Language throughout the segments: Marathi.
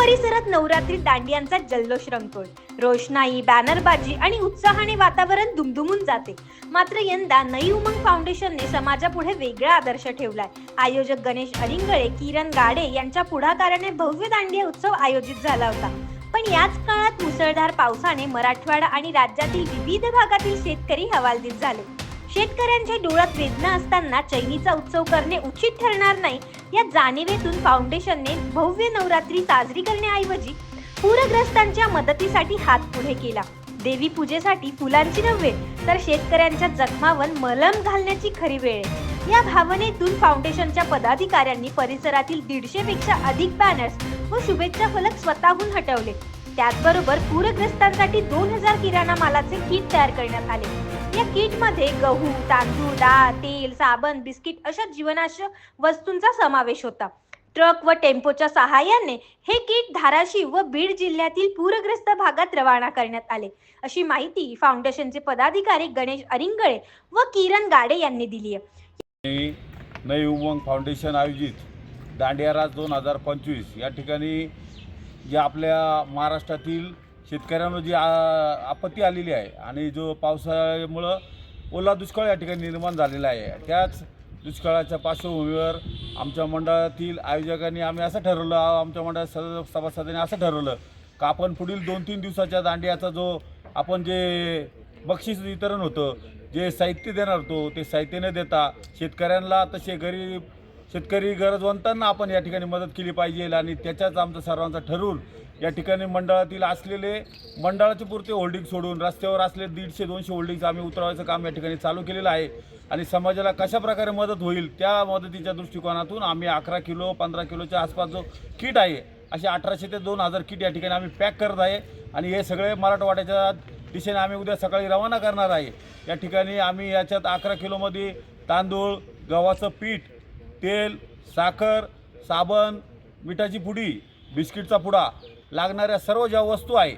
परिसरात नवरात्री दांडियांचा जल्लोष रंगतोय. रोषणाई बॅनरबाजी आणि उत्साहाने वातावरण दुमदुमून जाते. मात्र यंदा नई उमंग फाउंडेशनने समाजापुढे वेगळा आदर्श ठेवलाय. आयोजक गणेश अरिंगळे किरण गाडे यांच्या पुढाकाराने भव्य दांडिया उत्सव आयोजित झाला होता. पण याच काळात मुसळधार पावसाने मराठवाडा आणि राज्यातील विविध भागातील शेतकरी हवालदिल झाले. शेतकऱ्यांच्या डोळ्यात वेदना असताना चैनीचा उत्सव करणे उचित ठरणार नाही या जाणीवेतून फाउंडेशनने भव्य नवरात्री साजरी करण्याऐवजी पूरग्रस्तांच्या मदतीसाठी हात पुढे केला. देवी पूजेसाठी फुलांची नव्हे तर शेतकऱ्यांच्या जखमावर मलम घालण्याची खरी वेळ आहे. या भावनेतून फाउंडेशनच्या पदाधिकाऱ्यांनी परिसरातील दीडशे पेक्षा अधिक बॅनर्स व शुभेच्छा फलक स्वतःहून हटवले. त्याचबरोबर पूरग्रस्तांसाठी दोन हजार किराणा मालाचे किट तयार करण्यात आले. या किटमध्ये गहू तांदूळ डाळ तेल साबण बिस्किट अशा जीवनावश्यक वस्तूंचा समावेश होता. ट्रक व टेम्पोच्या सहाय्याने हे किट धाराशिव व बीड जिल्ह्यातील पूरग्रस्त भागात रवाना करण्यात आले. अशी माहिती फाउंडेशनचे पदाधिकारी गणेश अरिंगळे व किरण गाडे यांनी दिली आहे. नई उमंग फाउंडेशन आयोजित दांडिया राज दोन हजार पंचवीस या ठिकाणी जे आपल्या महाराष्ट्रातील शेतकऱ्यांवर जी आ- आपत्ती आलेली आहे आणि जो पावसामुळं ओला दुष्काळ या ठिकाणी निर्माण झालेला आहे त्याच दुष्काळाच्या पार्श्वभूमीवर आमच्या मंडळातील आयोजकांनी आम्ही असं ठरवलं आमच्या मंडळात सद सभासदांनी असं ठरवलं का आपण पुढील दोन तीन दिवसाच्या दांडियाचा जो आपण जे बक्षीस वितरण होतं जे साहित्य देणार होतो ते साहित्य न देता शेतकऱ्यांना तसे गरीब शेतकरी गरजवंतांना आपण या ठिकाणी मदत केली पाहिजे आणि त्याच्याच आमचं सर्वांचं ठरवून या ठिकाणी मंडळातील असलेले मंडळाचे पुरते होल्डिंग सोडून रस्त्यावर असलेले दीडशे दोनशे होल्डिंग्स आम्ही उतरवायचं काम या ठिकाणी चालू केलेलं आहे. आणि समाजाला कशा प्रकारे मदत होईल त्या मदतीच्या दृष्टिकोनातून आम्ही अकरा किलो पंधरा किलोच्या आसपास जो किट आहे असे अठराशे ते दोन हजार किट या ठिकाणी आम्ही पॅक करत आहे. आणि हे सगळे मराठवाड्याच्या दिशेने आम्ही उद्या सकाळी रवाना करणार आहे. या ठिकाणी आम्ही याच्यात अकरा किलोमध्ये तांदूळ गव्हाचं पीठ तेल साखर साबण मिठाची पुडी बिस्किटचा पुडा लागणाऱ्या सर्व ज्या वस्तू आहे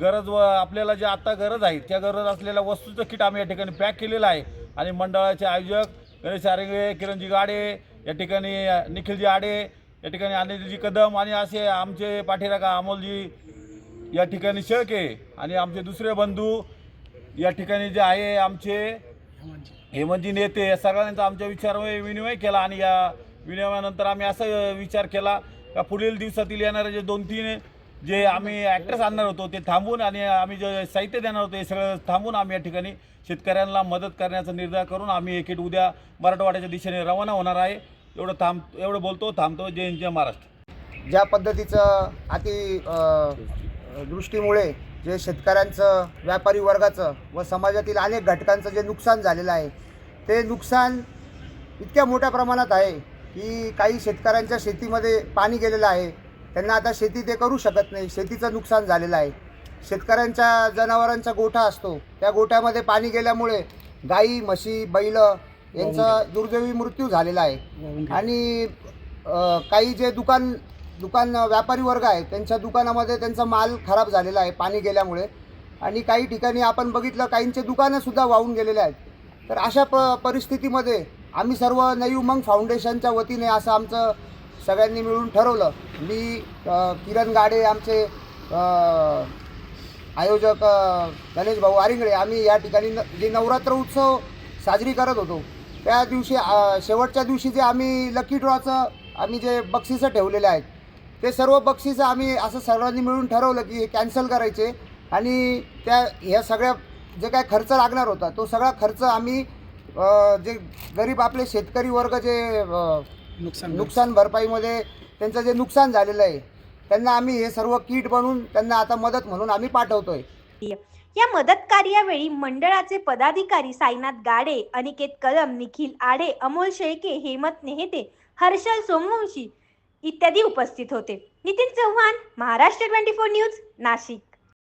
गरज व आपल्याला ज्या आत्ता गरज आहे त्या गरज असलेल्या वस्तूचं किट आम्ही या ठिकाणी पॅक केलेलं आहे. आणि मंडळाचे आयोजक गणेश आरेंगे किरणजी गाडे या ठिकाणी निखिलजी आडे या ठिकाणी अनिलजी कदम आणि असे आमचे पाठीराखा अमोलजी या ठिकाणी शेळके आणि आमचे दुसरे बंधू या ठिकाणी जे आहे आमचे हेमंतजी नेते या सगळ्यांचा आमच्या विचारावर विनिमय केला आणि या विनिमयानंतर आम्ही असा विचार केला का पुढील दिवसातील येणारे जे दोन तीन जे आम्ही ॲक्टर्स आणणार होतो ते थांबून आणि आम्ही जे साहित्य देणार होतो हे सगळं थांबून आम्ही या ठिकाणी शेतकऱ्यांना मदत करण्याचा निर्धार करून आम्ही एक एक उद्या मराठवाड्याच्या दिशेने रवाना होणार आहे. एवढं थांब एवढं बोलतो थांबतो. जय हिंद, जय महाराष्ट्र. ज्या पद्धतीचं अति दृष्टीमुळे जे शेतकऱ्यांचं व्यापारी वर्गाचं व समाजातील अनेक घटकांचं जे नुकसान झालेलं आहे ते नुकसान इतक्या मोठ्या प्रमाणात आहे की काही शेतकऱ्यांच्या शेतीमध्ये पाणी गेलेलं आहे. त्यांना आता शेती ते करू शकत नाही. शेतीचं नुकसान झालेलं आहे. शेतकऱ्यांच्या जनावरांचा गोठा असतो. त्या गोठ्यामध्ये पाणी गेल्यामुळे गाई म्हशी बैल यांचा दुर्दैवी मृत्यू झालेला आहे. आणि काही जे दुकान दुकान व्यापारी वर्ग आहे त्यांच्या दुकानामध्ये त्यांचा माल खराब झालेला आहे पाणी गेल्यामुळे. आणि काही ठिकाणी आपण बघितलं काहींचे दुकानंसुद्धा वाहून गेलेले आहेत. तर अशा प परिस्थितीमध्ये आम्ही सर्व नई उमंग फाउंडेशनच्या वतीने असं आमचं सगळ्यांनी मिळून ठरवलं. मी किरण गाडे आमचे आयोजक गणेश भाऊ आरिंगळे आम्ही या ठिकाणी न जे नवरात्र उत्सव साजरी करत होतो त्या दिवशी शेवटच्या दिवशी जे आम्ही लकी ड्रॉचं आम्ही जे बक्षिसं ठेवलेले आहेत ते सर्व बक्षिसं आम्ही असं सर्वांनी मिळून ठरवलं की हे कॅन्सल करायचे आणि त्या ह्या सगळ्या जे काय खर्च लागणार होता तो सगळा खर्च आम्ही जे गरीब आपले शेतकरी वर्ग जे नुकसान नुकसान भरपाईमध्ये त्यांचं जे नुकसान झालेलं आहे त्यांना आम्ही हे सर्व किट बनवून त्यांना आता मदत म्हणून आम्ही पाठवतोय. या मदत कार्यावेळी मंडळाचे पदाधिकारी साईनाथ गाडे अनिकेत कदम निखिल आडे अमोल शेळके हेमंत नेहते हर्षल सोमवंशी इत्यादी उपस्थित होते. Nitin Chavan Maharashtra twenty four news Nashik.